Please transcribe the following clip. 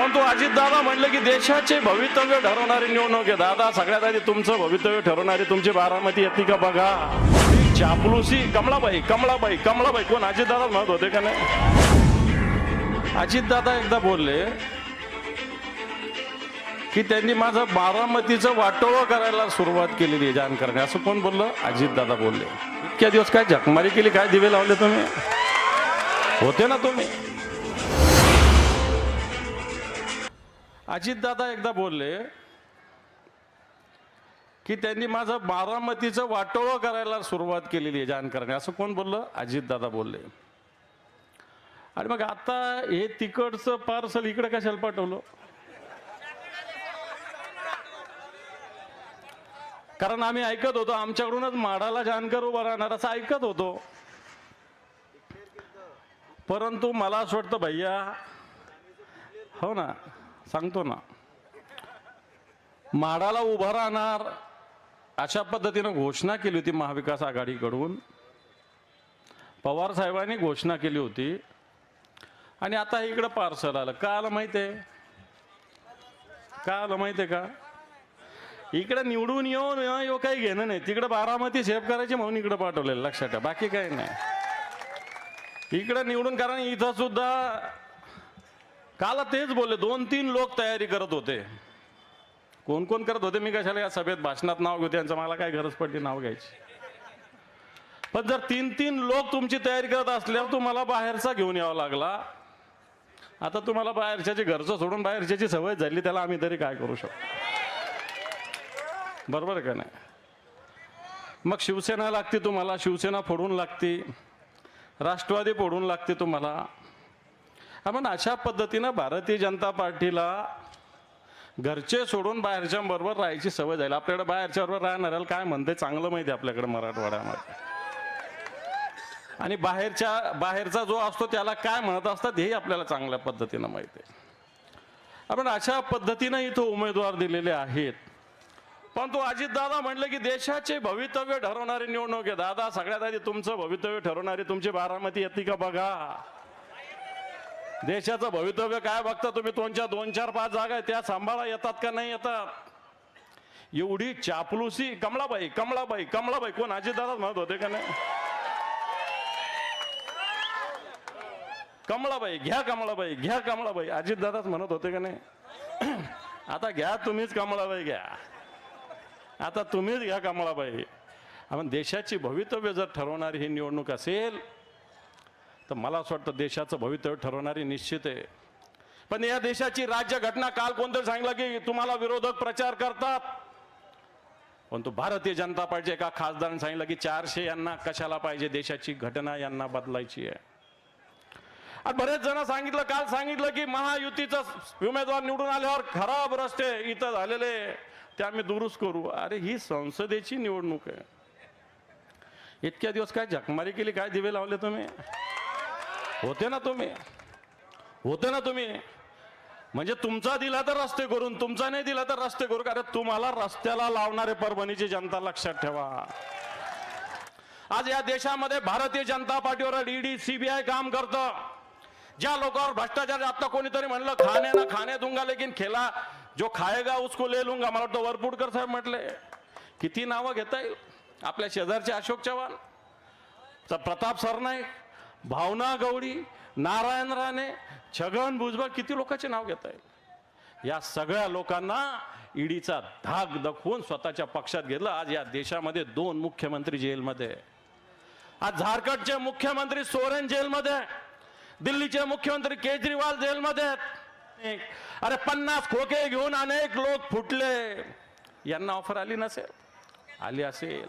पण तो अजित दादा म्हणलं की देशाचे भवितव्य ठरवणारी निवडणूक आहे. दादा सगळ्यात आधी तुमचं भवितव्य ठरवणारी तुमची बारामती येते का बघा? चापलुसी कमळाबाई कमळाबाई कमलाबाई. कोण अजित दादा म्हणत होते का नाही? अजित दादा एकदा बोलले की त्यांनी माझं बारामतीचं वाटोळं करायला सुरुवात केलेली आहे जानकरने. असं कोण बोललं? अजित दादा बोलले. इतक्या दिवस काय झकमारी केली? काय दिवे लावले तुम्ही? होते ना तुम्ही? अजितदादा एकदा बोलले की त्यांनी माझं बारामतीचं वाटोळं करायला सुरुवात केलेली आहे जानकरांनी. असं कोण बोललं? अजितदादा बोलले. आणि मग आता हे तिकडचं पार्सल इकडे कशाला पाठवलं? कारण आम्ही ऐकत होतो आमच्याकडूनच माडाला जानकर उभा राहणार असं ऐकत होतो. परंतु मला असं वाटतं भैया हो ना सांगतो ना. माडाला उभा राहणार अशा पद्धतीनं घोषणा केली होती महाविकास आघाडीकडून. पवार साहेबांनी घोषणा केली होती. आणि आता इकडं पार्सल आलं. का आलं माहिती आहे? का आलं माहिती आहे का? इकडं निवडून येऊन येऊ काही घेणं नाही. तिकडं बारामती सेफ करायची म्हणून इकडं पाठवलेलं. लक्षात ठेवा. बाकी काही नाही. इकडं निवडून कारण इथं सुद्धा काल तेच बोलले दोन तीन लोक तयारी करत होते. कोण कोण करत होते? मी कशाला या सभेत भाषणात नाव घेऊ? त्यांचं मला काय गरज पडली नाव घ्यायची. पण जर तीन तीन लोक तुमची तयारी करत असल्यावर तुम्हाला बाहेरचा घेऊन यावा लागला. आता तुम्हाला बाहेरच्याची घरचं सोडून बाहेरच्याची सवय झाली त्याला आम्ही तरी काय करू शकतो? बरोबर का नाही? मग शिवसेना लागते तुम्हाला शिवसेना फोडून लागते. राष्ट्रवादी फोडून लागते तुम्हाला. आपण अशा पद्धतीनं भारतीय जनता पार्टीला घरचे सोडून बाहेरच्या बरोबर राहायची सवय झाली. आपल्याकडे बाहेरच्या बरोबर राहणाऱ्याला काय म्हणते चांगलं माहिती आहे आपल्याकडे मराठवाड्यामध्ये. आणि बाहेरच्या बाहेरचा जो असतो त्याला काय म्हणत असतात हेही आपल्याला चांगल्या पद्धतीनं माहिती आहे. आपण अशा पद्धतीनं इथं उमेदवार दिलेले आहेत. पण तो अजितदादा म्हटलं की देशाचे भवितव्य ठरवणारी निवडणूक आहे. दादा सगळ्यात आधी तुमचं भवितव्य ठरवणारी तुमची बारामती येते का बघा? देशाचं भवितव्य काय बघता तुम्ही? तुमच्या दोन चार पाच जागा आहेत. त्या सांभाळा येतात का नाही येतात? एवढी चापलुसी. कमळाबाई कमळाबाई कमळाबाई कोण? अजितदादाच म्हणत होते का नाही? कमळाबाई घ्या कमलाबाई घ्या कमळाबाई अजितदादाच म्हणत होते का नाही? आता घ्या तुम्हीच कमळाबाई घ्या. आता तुम्हीच घ्या कमलाबाई. आपण देशाची भवितव्य जर ठरवणारी ही निवडणूक असेल तर मला असं वाटतं देशाचं भवितव्य ठरवणारी निश्चित आहे. पण या देशाची राज्य घटना काल कोणतरी सांगितलं की तुम्हाला विरोधक प्रचार करतात. पण तो भारतीय जनता पार्टीच्या एका खासदाराने सांगितलं की चारशे यांना कशाला पाहिजे? देशाची घटना यांना बदलायची आहे. आणि बरेच जण सांगितलं काल सांगितलं की महायुतीचा उमेदवार निवडून आल्यावर खराब रस्ते इथं झालेले ते आम्ही दुरुस्त करू. अरे ही संसदेची निवडणूक आहे. इतक्या दिवस काय झकमारी केली? काय दिवे लावले तुम्ही? होते ना तुम्ही. होते ना तुम्ही. म्हणजे तुमचा दिला तर रस्ते करून तुमचा नाही दिला तर रस्ते करू कारण तुम्हाला रस्त्याला लावणारे परभणीची जनता लक्षात ठेवा. आज या देशामध्ये भारतीय जनता पार्टीवर ईडी सीबीआय काम करतं. ज्या लोकांवर भ्रष्टाचार आता कोणीतरी म्हणलं खाने ना खाने दूंगा लेकिन खेला जो खायगा उसको ले लूंगा. मला वाटतं वरपुडकर साहेब म्हटले. किती नावं घेता येईल? आपल्या शेजारचे अशोक चव्हाण प्रताप सरनाईक भावना गवडी नारायण राणे छगन भुजबळ किती लोकांचे नाव घेता येईल? या सगळ्या लोकांना ईडीचा धाक दखवून स्वतःच्या पक्षात घेतलं. आज या देशामध्ये दोन मुख्यमंत्री जेलमध्ये आज झारखंडचे मुख्यमंत्री सोरेन जेलमध्ये दिल्लीचे मुख्यमंत्री केजरीवाल जेलमध्ये आहेत. अरे पन्नास खोके घेऊन अनेक लोक फुटले. यांना ऑफर आली नसेल? आली असेल.